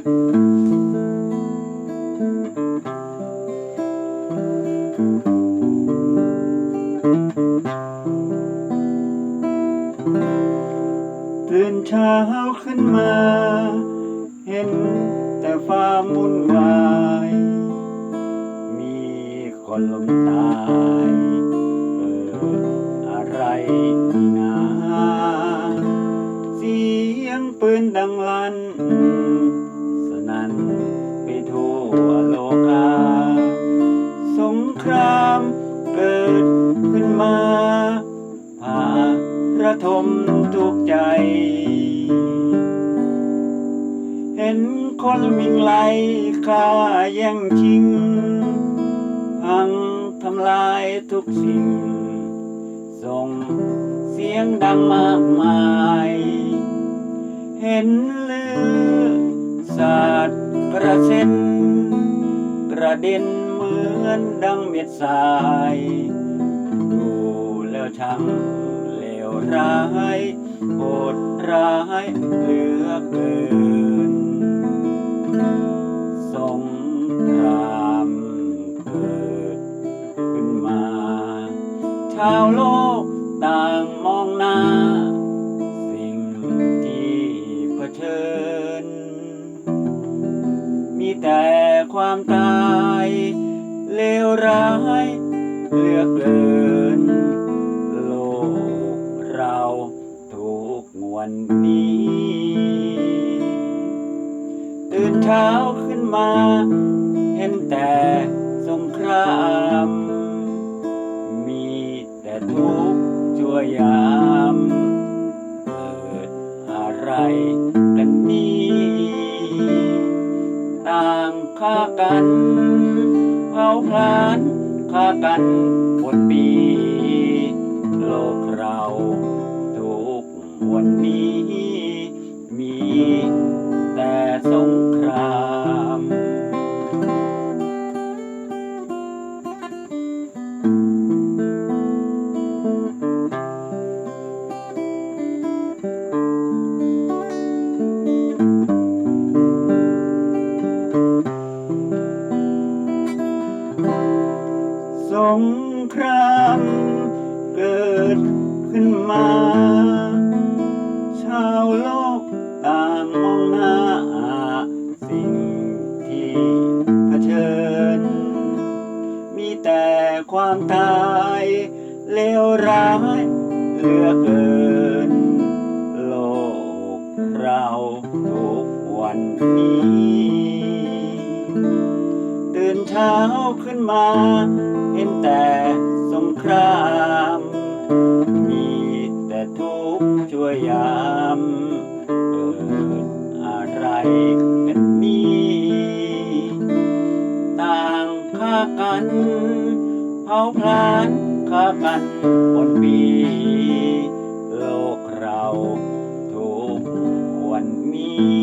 ตื่นเช้าขึ้นมา เห็นแต่ความวุ่นวาย มีคนล้มตายเกิดอะไรนี่นา เสียงปืนดังลั่น มทุกใจ เห็นคนวิ่งไล่ฆ่าแย่งชิง พังทำลายทุกสิ่ง ส่งเสียงดังมากมาย เห็นเลือดสาดกระเซ็น กระเด็นเหมือนดังเม็ดทราย ดูแล้วช่างเลว ร้ายโหดร้ายเหลือเกิน สงครามเกิดขึ้นมา ชาวโลกต่างมองหน้า สิ่งที่เผชิญ มีแต่ความตายเลวร้าย ช้าขึ้นมา เห็นแต่สงคราม มีแต่ทุกข์ชั่วยามเกิดอะไรกันนี้ต่างฆ่ากันเผาพลานฆ่ากันหม งครามเกิดขึ้นมา ชาวโลกต่างมองหน้าสิ่งที่เผชิญ มีแต่ความตายเลวร้ายเหลือเกิน โลกเราทุกวันนี้ เช้าขึ้นมา เห็นแต่สงคราม มีแต่ทุกข์ช่วยยามเกิดอะไรกันนี้ต่างฆ่ากันเผาพลานฆ่ากันบนปีโลกเราทุกวันนี้